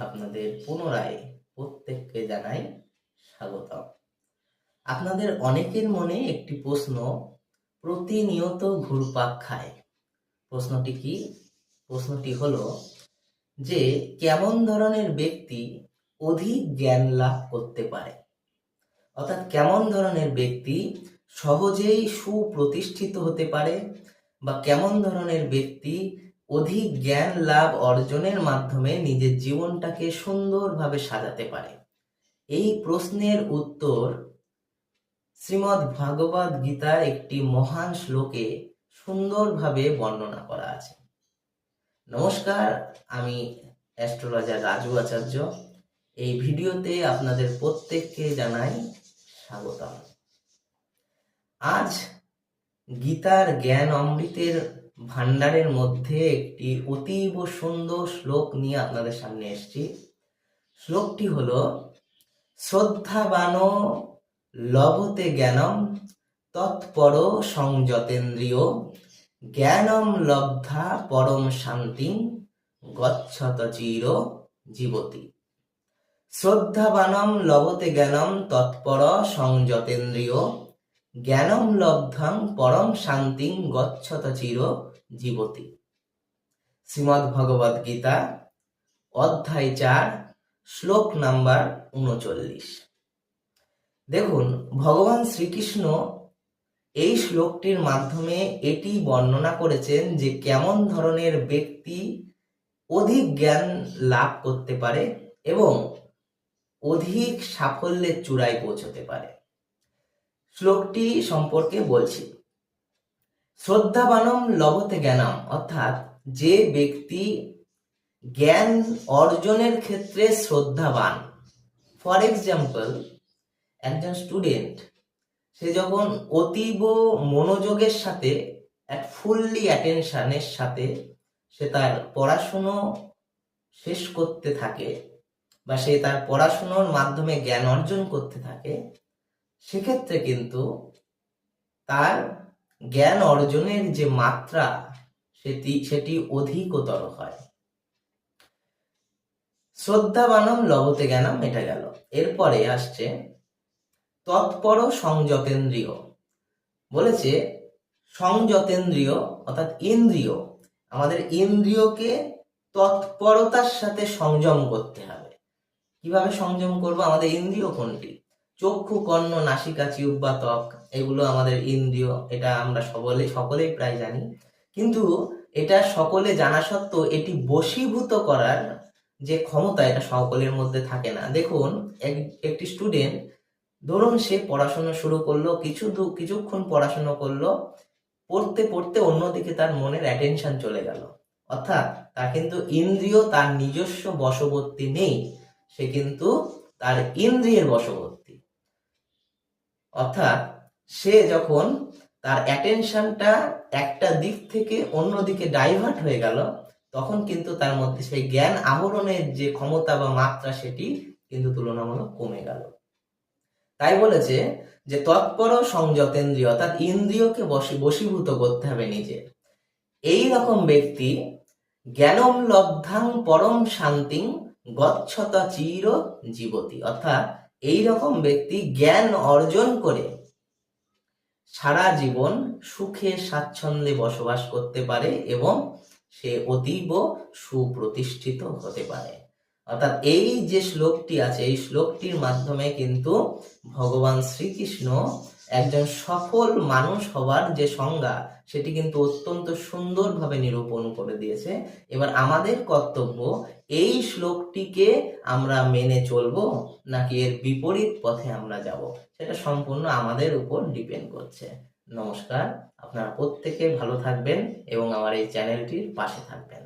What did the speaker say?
আপনাদের পুনরায় প্রত্যেককে জানাই স্বাগত আপনাদের অনেকের মনে একটি প্রশ্ন, প্রতিনিয়ত ঘুরপাক খায়। প্রশ্নটি কি? প্রশ্নটি হলো যে, কেমন ধরনের ব্যক্তি অধিক জ্ঞান লাভ করতে পারে? অর্থাৎ কেমন ধরনের ব্যক্তি সহজেই সুপ্রতিষ্ঠিত হতে পারে বা কেমন ধরনের ব্যক্তি অধিক জ্ঞান, লাভ অর্জনের মাধ্যমে নিজের জীবনটাকে সুন্দরভাবে সাজাতে পারে। এই প্রশ্নের উত্তর শ্রীমদ্ ভাগবত গীতার একটি মহান শ্লোকে সুন্দরভাবে বর্ণনা করা আছে। নমস্কার, আমি অ্যাস্ট্রোলজার রাজু আচার্য। এই ভিডিওতে আপনাদের প্রত্যেককে জানাই স্বাগতম। আজ গীতার জ্ঞান অমৃতের ভান্ডারের মধ্যে একটি অতীব সুন্দর শ্লোক নিয়ে আপনাদের সামনে এসছি। শ্লোকটি হল, শ্রদ্ধাবান লভতে জ্ঞানম, তৎপর সংযতেন্দ্রিয়, জ্ঞানম লব্ধা পরম শান্তি গচ্ছত চির জীবতি। শ্রদ্ধাবানম লভতে জ্ঞানম, তৎপর সংযতেন্দ্রিয় জ্ঞানম লব্ধাং পরম শান্তিং গচ্ছত চির জীবতি। শ্রীমদ্ ভগবদ গীতা, অধ্যায় চার, শ্লোক নাম্বার উনচল্লিশ। দেখুন, ভগবান শ্রীকৃষ্ণ এই শ্লোকটির মাধ্যমে এটি বর্ণনা করেছেন যে কেমন ধরনের ব্যক্তি অধিক জ্ঞান লাভ করতে পারে এবং অধিক সাফল্যের চূড়ায় পৌঁছতে পারে। শ্লোকটি সম্পর্কে বলছি। শ্রদ্ধাবানম লভতে জ্ঞানম, অর্থাৎ যে ব্যক্তি জ্ঞান অর্জনের ক্ষেত্রে শ্রদ্ধাবান, ফর এক্সাম্পল, একজন স্টুডেন্ট, সে যখন অতীব মনোযোগের সাথে এক ফুললি অ্যাটেনশনের সাথে সে তার পড়াশুনো শেষ করতে থাকে বা সে তার পড়াশুনোর মাধ্যমে জ্ঞান অর্জন করতে থাকে সেক্ষেত্রে কিন্তু তার জ্ঞান অর্জনের যে মাত্রা, সেটি সেটি অধিকতর হয়। শ্রদ্ধাবানম লবতে জ্ঞানম এটা গেল। এরপরে আসছে তৎপর সংযতেন্দ্রিয়। বলেছে সংযতেন্দ্রিয় অর্থাৎ ইন্দ্রিয়, আমাদের ইন্দ্রিয়কে তৎপরতার সাথে সংযম করতে হবে। কীভাবে সংযম করব? আমাদের ইন্দ্রিয় কোনটি? চক্ষু, কর্ণ, নাসিকা জিহ্বা ত্বক, এগুলো আমাদের ইন্দ্রিয়, এটা আমরা সকলে সকলেই প্রায় জানি। কিন্তু এটা সকলে জানা সত্ত্বেও এটি বশীভূত করার যে ক্ষমতা এটা সকলের মধ্যে থাকে না। দেখুন, এক- একটি স্টুডেন্ট ধরুন সে পড়াশোনা শুরু করল, কিছু কিছুক্ষণ পড়াশোনা করল, পড়তে পড়তে অন্যদিকে তার মনের অ্যাটেনশন চলে গেল। অর্থাৎ তার কিন্তু ইন্দ্রিয় তার নিজস্ব বশবর্তী নেই। সে কিন্তু তার ইন্দ্রিয়ের বশবর্তী। অর্থাৎ সে যখন তার অ্যাটেনশনটা একটা দিক থেকে অন্য দিকে ডাইভার্ট হয়ে গেল, তখন কিন্তু তার মধ্যে সেই জ্ঞান আহরণের যে ক্ষমতা বা মাত্রা সেটি কিন্তু তুলনামূলক কমে গেল। তাই বলেছে যে তৎপর সংযতেন্দ্রিয়, অর্থাৎ ইন্দ্রিয়কে বশী, বশীভূত করতে হবে নিজে। এই রকম ব্যক্তি জ্ঞানম লব্ধাং পরম শান্তিং গচ্ছতা চির জীবতি। অর্থাৎ এই রকম ব্যক্তি জ্ঞান অর্জন করে সারা জীবন সুখে স্বাচ্ছন্দ্যে বসবাস করতে পারে এবং সে অতীব সুপ্রতিষ্ঠিত হতে পারে। অর্থাৎ এই যে শ্লোকটি আছে, এই শ্লোকটির মাধ্যমে কিন্তু ভগবান শ্রীকৃষ্ণ একজন সফল মানুষ হওয়ার যে সংজ্ঞা, সেটি কিন্তু অত্যন্ত সুন্দরভাবে নিরূপণ করে দিয়েছে। এবার আমাদের কর্তব্য, এই শ্লোকটিকে আমরা মেনে চলবো নাকি এর বিপরীত পথে আমরা যাব? সেটা সম্পূর্ণ আমাদের উপর ডিপেন্ড করছে। নমস্কার, আপনারা প্রত্যেকে ভালো থাকবেন এবং আমার এই চ্যানেলটির পাশে থাকবেন।